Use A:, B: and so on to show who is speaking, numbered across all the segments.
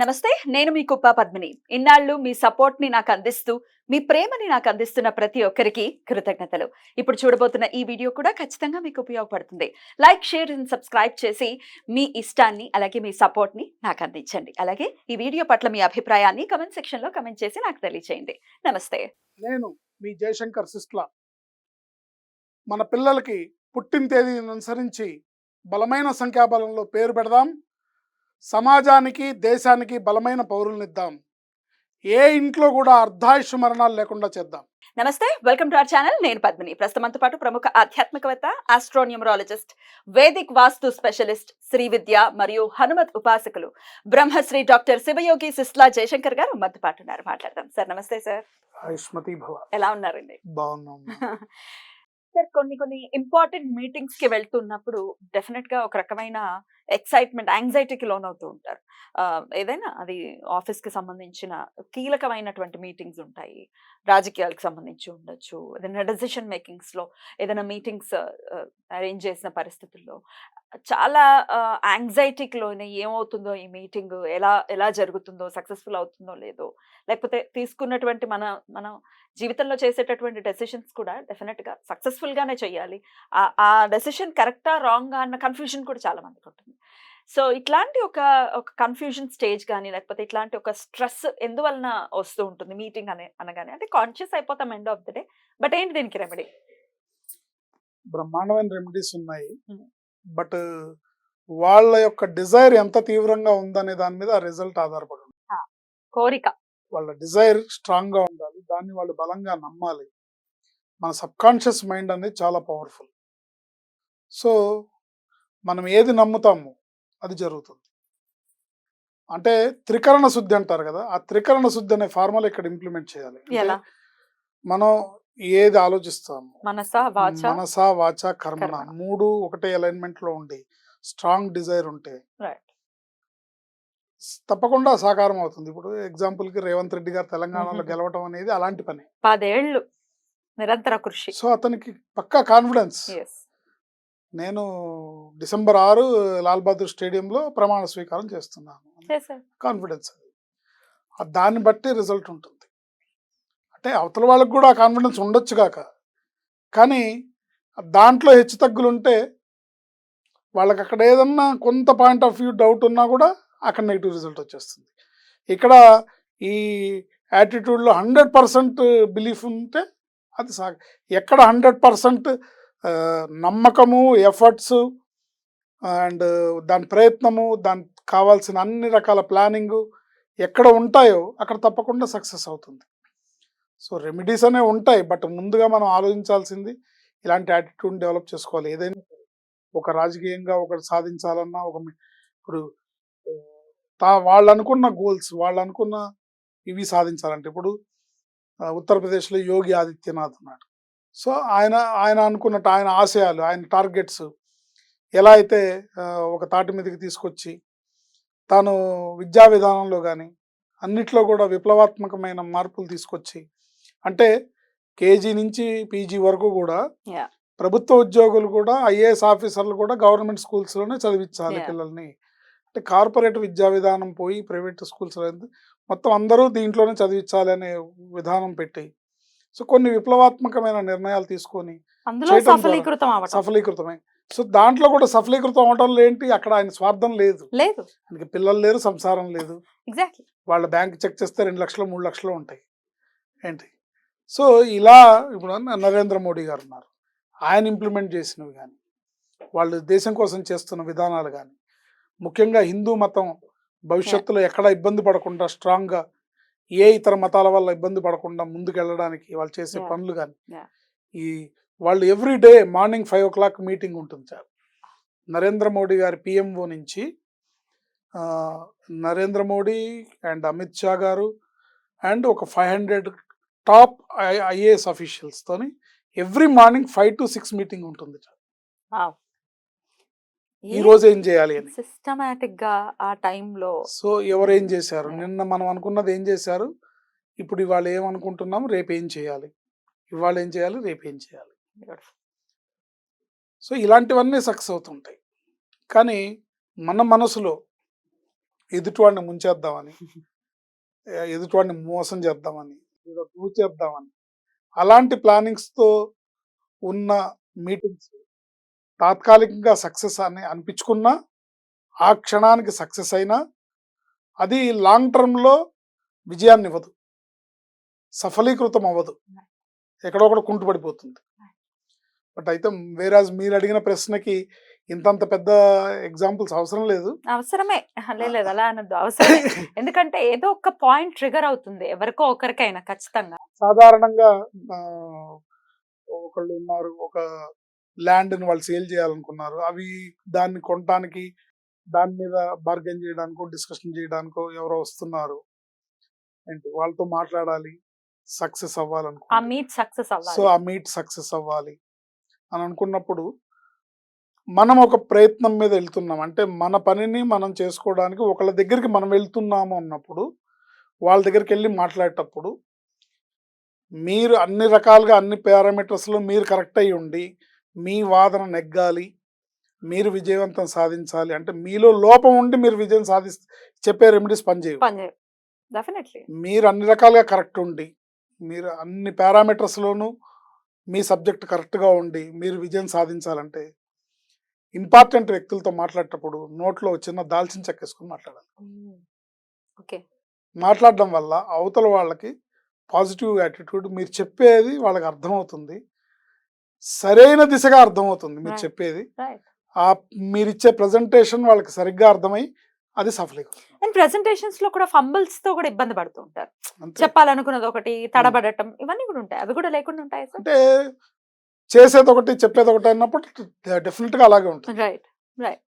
A: నమస్తే నేను మీ కుప్ప పద్మిని. ఇన్నాళ్ళు మీ సపోర్ట్ని నాకు అందిస్తూ మీ ప్రేమని నాకు అందిస్తున్న ప్రతి ఒక్కరికి కృతజ్ఞతలు. ఇప్పుడు చూడబోతున్న ఈ వీడియో కూడా ఖచ్చితంగా మీకు ఉపయోగపడుతుంది. లైక్ షేర్ అండ్ సబ్స్క్రైబ్ చేసి మీ ఇష్టాన్ని అలాగే మీ సపోర్ట్ని నాకు అందించండి. అలాగే ఈ వీడియో పట్ల మీ అభిప్రాయాన్ని కమెంట్ సెక్షన్లో కమెంట్ చేసి నాకు తెలియజేయండి నమస్తే.
B: నేను మీ జయశంకర్ సిస్ట్లా. మన పిల్లలకి పుట్టిన తేదీని అనుసరించి బలమైన సంఖ్యాబలంలో పేరు పెడదాం. సమాజానికి దేశానికి బలమైన పౌరులనిద్దాం. ఏ ఇంట్లో కూడా అర్ధాయుష్ మరణాలు లేకుండా చేద్దాం.
A: నమస్తే వెల్కమ్ టు అవర్ ఛానల్. నేను పద్మిని. ప్రస్తుతంతో పాటు ప్రముఖ ఆధ్యాత్మికవేత్త astronumerologist Vedic Vastu specialist Shri Vidya మరియు హనుమత్ ఉపాసకులు బ్రహ్మశ్రీ డాక్టర్ శివయోగి సిస్లా జయశంకర్ గారు మనతో పాటు ఉన్నారు. మాట్లాడదాం. సార్ నమస్తే సార్.
B: ఆయుష్మతి భవ.
A: ఎలా ఉన్నారండి?
B: బాగున్నాం.
A: సార్ కొన్ని కొన్ని ఇంపార్టెంట్ మీటింగ్స్కి వెళ్తున్నప్పుడు డెఫినెట్గా ఒక రకమైన ఎక్సైట్మెంట్ యాంగ్జైటీకి లోనవుతూ ఉంటారు. ఏదైనా అది ఆఫీస్కి సంబంధించిన కీలకమైనటువంటి మీటింగ్స్ ఉంటాయి. రాజకీయాలకు సంబంధించి ఉండొచ్చు. ఏదైనా డెసిషన్ మేకింగ్స్లో ఏదైనా మీటింగ్స్ అరేంజ్ చేసిన పరిస్థితుల్లో చాలా యాంగ్జైటీకి లోనే ఏమవుతుందో ఈ మీటింగ్ ఎలా ఎలా జరుగుతుందో సక్సెస్ఫుల్ అవుతుందో లేదో లేకపోతే తీసుకున్నటువంటి మన మనం జీవితంలో చేసేటటువంటి డెసిషన్స్ కూడా డెఫినెట్గా సక్సెస్ఫుల్గానే చేయాలి ఆ- ఆ డెసిషన్ కరెక్టా రాంగా అన్న కన్ఫ్యూజన్ కూడా చాలా మందికి ఉంటుంది. సో ఇట్లాంటి ఒక ఒక కన్ఫ్యూజన్ స్టేజ్ కానీ లేకపోతే ఇట్లాంటి ఒక స్ట్రెస్ ఎందువలన వస్తూ ఉంటుంది? మీటింగ్ అనే అనగానే అంటే కాన్షియస్ అయిపోతాం end of the day but ఏంటి దీనికి రెమెడీ
B: బ్రహ్మాండమైన రెమెడీస్ ఉన్నాయి. బట్ వాళ్ళ యొక్క డిజైర్ ఎంత తీవ్రంగా ఉందనే దాని మీద రిజల్ట్ ఆధారపడి ఉంటుంది.
A: కోరిక.
B: వాళ్ళ డిజైర్ స్ట్రాంగ్గా ఉండాలి. దాన్ని వాళ్ళు బలంగా నమ్మాలి. మన సబ్ కాన్షియస్ మైండ్ అనేది చాలా పవర్ఫుల్ సో మనం ఏది నమ్ముతామో అది జరుగుతుంది. అంటే త్రికరణ శుద్ధి అంటారు కదా ఆ త్రికరణ శుద్ధి అనే ఫార్ములా ఇక్కడ ఇంప్లిమెంట్ చేయాలి. మనం ఏది ఆలోచిస్తాము
A: మనస వాచ?
B: కర్మణ. మూడు ఒకటే అలైన్మెంట్లో ఉండి స్ట్రాంగ్ డిజైర్ ఉంటే తప్పకుండా సాకారం అవుతుంది. ఇప్పుడు ఎగ్జాంపుల్కి రేవంత్ రెడ్డి గారు తెలంగాణలో. గెలవటం అనేది అలాంటి పని.
A: పదేళ్ళు నిరంతర కృషి.
B: సో అతనికి పక్కా కాన్ఫిడెన్స్ నేను డిసెంబర్ ఆరు లాల్ బహదూర్ స్టేడియంలో ప్రమాణ స్వీకారం చేస్తున్నాను. కాన్ఫిడెన్స్ అది. దాన్ని బట్టి రిజల్ట్ ఉంటుంది. అంటే అవతల వాళ్ళకి కూడా కాన్ఫిడెన్స్ ఉండొచ్చు కాక. కానీ దాంట్లో హెచ్చు తగ్గులు ఉంటే వాళ్ళకి అక్కడ ఏదన్నా కొంత పాయింట్ ఆఫ్ వ్యూ డౌట్ ఉన్నా కూడా అక్కడ నెగిటివ్ రిజల్ట్ వచ్చేస్తుంది. ఇక్కడ ఈ యాటిట్యూడ్లో హండ్రెడ్ పర్సెంట్ బిలీఫ్ ఉంటే అది సా ఎక్కడ హండ్రెడ్ పర్సెంట్ నమ్మకము ఎఫర్ట్స్ అండ్ దాని ప్రయత్నము దానికి కావాల్సిన అన్ని రకాల ప్లానింగ్ ఎక్కడ ఉంటాయో అక్కడ తప్పకుండా సక్సెస్ అవుతుంది. సో రెమెడీస్ అనే ఉంటాయి బట్ ముందుగా మనం ఆలోచించాల్సింది ఇలాంటి యాటిట్యూడ్ డెవలప్ చేసుకోవాలి. ఏదైనా ఒక రాజకీయంగా ఒకటి సాధించాలన్నా ఒక ఇప్పుడు తా వాళ్ళు అనుకున్న గోల్స్ వాళ్ళు అనుకున్న ఇవి సాధించాలంటే ఇప్పుడు ఉత్తరప్రదేశ్లో యోగి ఆదిత్యనాథ్ ఉన్నాడు. సో ఆయన ఆయన అనుకున్నట్టు ఆయన ఆశయాలు ఆయన టార్గెట్స్ ఎలా అయితే ఒక తాటి మీదకి తీసుకొచ్చి తాను విద్యా విధానంలో కానీ అన్నిట్లో కూడా విప్లవాత్మకమైన మార్పులు తీసుకొచ్చి అంటే కేజీ నుంచి పీజీ వరకు కూడా. ప్రభుత్వ ఉద్యోగులు కూడా ఐఏఎస్ ఆఫీసర్లు కూడా గవర్నమెంట్ స్కూల్స్లోనే చదివించాలి. పిల్లల్ని అంటే కార్పొరేట్ విద్యా విధానం పోయి ప్రైవేట్ స్కూల్స్ మొత్తం అందరూ దీంట్లోనే చదివించాలి అనే విధానం పెట్టి సో కొన్ని విప్లవాత్మకమైన నిర్ణయాలు తీసుకొని
A: అవటం.
B: సఫలీకృతమై. సో దాంట్లో కూడా సఫలీకృతం అవడంలో ఏంటి అక్కడ ఆయన స్వార్థం లేదు.
A: లేదు.
B: ఆయనకి పిల్లలు లేరు సంసారం లేదు.
A: ఎగ్జాక్ట్లీ.
B: వాళ్ళ బ్యాంక్ చెక్ చేస్తే రెండు లక్షలు మూడు లక్షలు ఉంటాయి. ఏంటి? సో ఇలా ఇప్పుడు నరేంద్ర మోడీ గారు ఉన్నారు. ఆయన ఇంప్లిమెంట్ చేసినవి కానీ వాళ్ళు దేశం కోసం చేస్తున్న విధానాలు కానీ ముఖ్యంగా హిందూ మతం భవిష్యత్తులో ఎక్కడ ఇబ్బంది పడకుండా స్ట్రాంగ్గా ఏ ఇతర మతాల వల్ల ఇబ్బంది పడకుండా ముందుకెళ్ళడానికి వాళ్ళు చేసే. పనులు కానీ. ఈ వాళ్ళు every day morning five o'clock meeting ఉంటుంది సార్ నరేంద్ర మోడీ గారి పిఎంఓ నుంచి నరేంద్ర మోడీ అండ్ అమిత్ షా గారు అండ్ ఒక ఫైవ్ హండ్రెడ్ టాప్ ఐఏఎస్ తోని every morning five to six meeting ఉంటుంది సార్. ఈ రోజు ఏం చేయాలి అని.
A: సిస్టమేటిక్గా ఆ టైంలో
B: సో ఎవరు ఏం చేశారు నిన్న మనం అనుకున్నది ఏం చేశారు? ఇప్పుడు ఇవాళ ఏమనుకుంటున్నాం రేపు ఏం చేయాలి? ఇవాళ ఏం చేయాలి? రేపు ఏం చేయాలి? సో ఇలాంటివన్నీ సక్సెస్ అవుతుంటాయి. కానీ మన మనసులో ఎదుటివాడిని ముంచేద్దామని ఎదుటివాడిని మోసం చేద్దామని ప్రూవ్ చేద్దామని అలాంటి ప్లానింగ్స్తో ఉన్న మీటింగ్స్ తాత్కాలికంగా సక్సెస్ అని అనిపించుకున్నా ఆ క్షణానికి సక్సెస్ అయినా అది లాంగ్ టర్మ్లో విజయాన్ని ఇవ్వదు సఫలీకృతం అవ్వదు. ఎక్కడో ఒకటి కుంటుపడిపోతుంది. బట్ అయితే వేరాజ్ మీరు అడిగిన ప్రశ్నకి ఇంతంత పెద్ద ఎగ్జాంపుల్స్ అవసరం లేదు.
A: అవసరమే. లేదు అలా అనొద్దు. అవసరమే. ఎందుకంటే ఏదో ఒక పాయింట్ ట్రిగర్ అవుతుంది. ఎవరికో ఒకరికైనా ఖచ్చితంగా.
B: సాధారణంగా ఒకళ్ళు ఉన్నారు ఒక ల్యాండ్ని వాళ్ళు సేల్ చేయాలనుకున్నారు. అవి దాన్ని కొనడానికి దాని మీద బార్గెన్ చేయడానికో డిస్కషన్ చేయడానికో ఎవరో వస్తున్నారు. ఏంటి వాళ్ళతో మాట్లాడాలి సక్సెస్
A: ఆ
B: అవ్వాలనుకుంటున్నారు
A: meet success
B: so ah meet success అవ్వాలి. అని అనుకున్నప్పుడు మనం ఒక ప్రయత్నం మీద వెళ్తున్నాం. అంటే మన పనిని మనం చేసుకోవడానికి ఒకళ్ళ దగ్గరికి మనం వెళ్తున్నాము అన్నప్పుడు వాళ్ళ దగ్గరికి వెళ్ళి మాట్లాడేటప్పుడు మీరు అన్ని రకాలుగా అన్ని పారామీటర్స్లో మీరు కరెక్ట్ అయ్యి ఉండి మీ వాదన నెగ్గాలి మీరు విజయవంతం సాధించాలి అంటే మీలో లోపం ఉండి మీరు విజయం సాధిస్తే చెప్పే రెమెడీస్ పనిచేయవు.
A: పని డెఫినెట్లీ.
B: మీరు అన్ని రకాలుగా కరెక్ట్ ఉండి మీరు అన్ని పారామీటర్స్లోనూ మీ సబ్జెక్ట్ కరెక్ట్గా ఉండి మీరు విజయం సాధించాలంటే ఇంపార్టెంట్ వ్యక్తులతో మాట్లాడేటప్పుడు నోట్లో చిన్న దాల్చిన చెక్కేసుకుని మాట్లాడాలి.
A: ఓకే.
B: మాట్లాడడం వల్ల అవతల వాళ్ళకి పాజిటివ్ యాటిట్యూడ్ మీరు చెప్పేది వాళ్ళకి అర్థమవుతుంది. సరైన దిశగా అర్థమవుతుంది మీరు. చెప్పేది. ఆ మీరు ఇచ్చే ప్రజెంటేషన్ వాళ్ళకి సరిగ్గా అర్థమై అది సఫలీకృతం.
A: అండ్ ప్రెసెంటేషన్స్లో కూడా ఫంబుల్స్తో కూడా ఇబ్బంది పడుతూ ఉంటారు. చెప్పాలనుకున్నది ఒకటి తడబడటం ఇవన్నీ కూడా ఉంటాయి. అవి కూడా లేకుండా ఉంటాయి
B: అంటే చేసేది ఒకటి చెప్పేది ఒకటి అన్నప్పుడు డెఫినెట్గా అలాగే ఉంటుంది.
A: రైట్ రైట్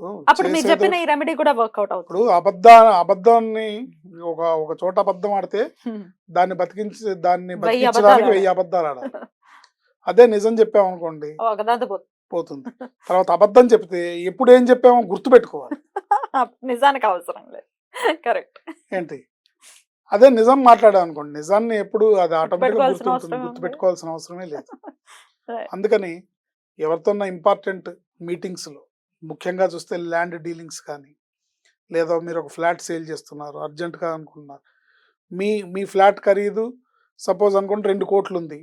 B: ఓ,
A: అప్పుడు మీరు చెప్పిన ఈ రెమెడీ కూడా వర్కౌట్ అవుతుంది.
B: అబద్ధ అబద్ధాన్ని ఒక ఒక చోట అబద్ధం ఆడితే
A: హ్మ్.
B: దాన్ని బతికించి దాన్ని బతికించడానికి వెయ్యి అబద్ధాలు ఆడాలి. అదే నిజం చెప్పామనుకోండి.
A: పోతుంది.
B: తర్వాత అబద్ధం చెప్తే ఎప్పుడు ఏం చెప్పామో గుర్తు పెట్టుకోవాలి
A: నిజానికి అవసరం లేదు. కరెక్ట్.
B: ఏంటి? అదే నిజం మాట్లాడాం అనుకోండి నిజాన్ని ఎప్పుడు అది ఆటోమేటిక్
A: పెట్టుకోవాల్సిన
B: గుర్తుంటుంది.
A: అవసరమే
B: గుర్తు. పెట్టుకోవాల్సిన అవసరమే లేదు. అందుకని ఎవరితోన్నా ఇంపార్టెంట్ మీటింగ్స్లో ముఖ్యంగా చూస్తే ల్యాండ్ డీలింగ్స్ కానీ లేదా మీరు ఒక ఫ్లాట్ సేల్ చేస్తున్నారు అర్జెంటుగా అనుకుంటున్నారు. మీ మీ ఫ్లాట్ ఖరీదు సపోజ్ అనుకుంటే రెండు కోట్లు ఉంది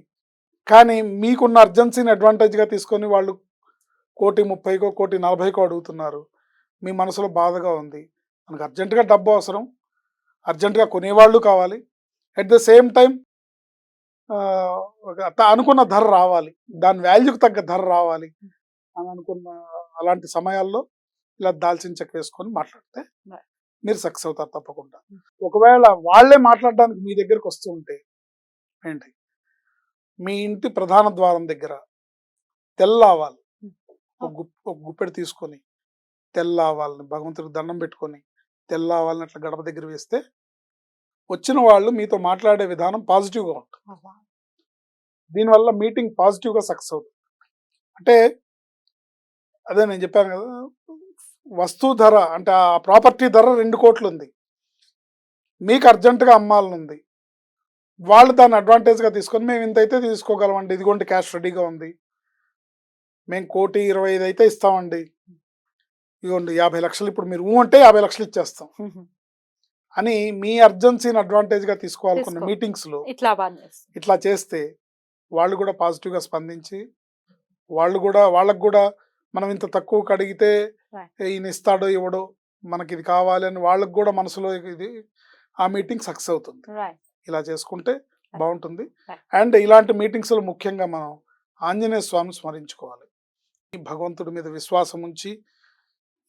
B: కానీ మీకున్న అర్జెన్సీని అడ్వాంటేజ్గా తీసుకొని వాళ్ళు కోటి ముప్పైకో కోటి నలభైకో అడుగుతున్నారు. మీ మనసులో బాధగా ఉంది. మనకు అర్జెంటుగా డబ్బు అవసరం. అర్జెంటుగా కొనేవాళ్ళు కావాలి. అట్ ద సేమ్ టైం అనుకున్న ధర రావాలి. దాని వాల్యూకి తగ్గ ధర రావాలి అని అనుకున్న అలాంటి సమయాల్లో ఇలా దాల్చిన చెక్క వేసుకొని మాట్లాడితే. మీరు సక్సెస్ అవుతారు తప్పకుండా. ఒకవేళ వాళ్ళే మాట్లాడడానికి మీ దగ్గరికి వస్తూ ఉంటే ఏంటి? మీ ఇంటి ప్రధాన ద్వారం దగ్గర తెల్ల ఆవాలు ఒక గుప్ ఒక గుప్పెడు తీసుకొని తెల్ల ఆవాలని భగవంతుడికి దండం పెట్టుకొని తెల్ల ఆవాలని అట్లా గడప దగ్గర వేస్తే వచ్చిన వాళ్ళు మీతో మాట్లాడే విధానం పాజిటివ్గా ఉంటుంది. దీనివల్ల మీటింగ్ పాజిటివ్గా సక్సెస్ అవుతుంది. అంటే అదే నేను చెప్పాను కదా వస్తువు ధర అంటే ఆ ప్రాపర్టీ ధర రెండు కోట్లు ఉంది మీకు అర్జెంటుగా అమ్మాలని ఉంది వాళ్ళు దాన్ని అడ్వాంటేజ్గా తీసుకొని మేము ఇంత అయితే తీసుకోగలమండి. ఇదిగోండి క్యాష్ రెడీగా ఉంది. మేము కోటి ఇరవై ఐదు అయితే ఇస్తామండి. ఇదిగోండి యాభై లక్షలు ఇప్పుడు మీరు ఊ అంటే యాభై లక్షలు ఇచ్చేస్తాం. అని మీ అర్జెన్సీని అడ్వాంటేజ్గా తీసుకోవాలనుకున్న
A: తీసుకో.
B: మీటింగ్స్లో
A: ఇట్లా
B: చేస్తే. వాళ్ళు కూడా పాజిటివ్గా స్పందించి వాళ్ళు కూడా వాళ్ళకు కూడా మనం ఇంత తక్కువకి అడిగితే
A: Right.
B: ఈయన ఇస్తాడో ఇవ్వడో మనకి ఇది కావాలి అని వాళ్ళకు కూడా మనసులో ఇది ఆ మీటింగ్ సక్సెస్ అవుతుంది. ఇలా చేసుకుంటే బాగుంటుంది. అండ్ ఇలాంటి మీటింగ్స్లో ముఖ్యంగా మనం ఆంజనేయ స్వామిని స్మరించుకోవాలి. ఈ భగవంతుడి మీద విశ్వాసం ఉంచి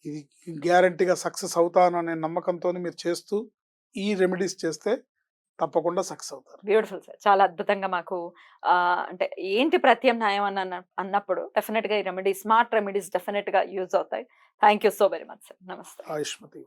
B: ఇది గ్యారంటీగా సక్సెస్ అవుతాను అనే నమ్మకంతో మీరు చేస్తూ ఈ రెమెడీస్ చేస్తే తప్పకుండా సక్సెస్ అవుతారు.
A: Beautiful sir. చాలా అద్భుతంగా మాకు అంటే ఏంటి ప్రత్యామ్నాయం అని అన్న అన్నప్పుడు డెఫినెట్గా ఈ రెమెడీస్ స్మార్ట్ రెమెడీస్ డెఫినెట్గా యూజ్ అవుతాయి. Thank you so very much sir. నమస్తే.
B: ఆయుష్మతి